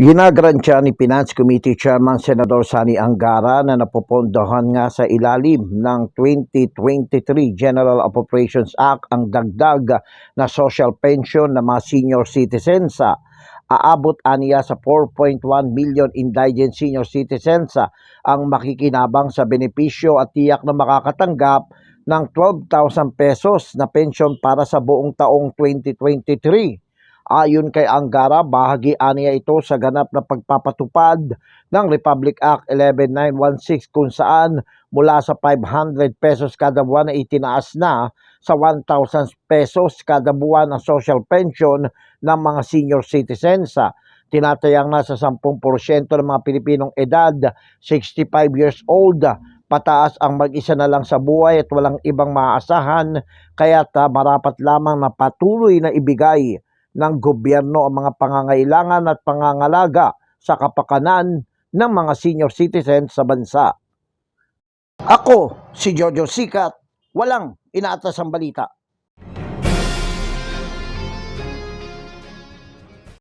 Ginagrantya ni Finance Committee Chairman Senador Sani Angara na napopondohan nga sa ilalim ng 2023 General Appropriations Act ang dagdag na social pension ng mga senior citizens aabot aniya sa 4.1 million indigent senior citizens ang makikinabang sa benepisyo at tiyak na makakatanggap ng 12,000 pesos na pension para sa buong taong 2023. Ayon kay Angara, bahagi aniya ito sa ganap na pagpapatupad ng Republic Act 11916 kung saan mula sa 500 pesos kada buwan na itinaas na sa 1,000 pesos kada buwan ang social pension ng mga senior citizens. Tinatayang nasa 10% ng mga Pilipinong edad 65 years old pataas ang mag-isa na lang sa buhay at walang ibang maaasahan kaya marapat lamang na patuloy na ibigay ng gobyerno ang mga pangangailangan at pangangalaga sa kapakanan ng mga senior citizens sa bansa. Ako, si Jojo Sikat, walang inaatas ang balita.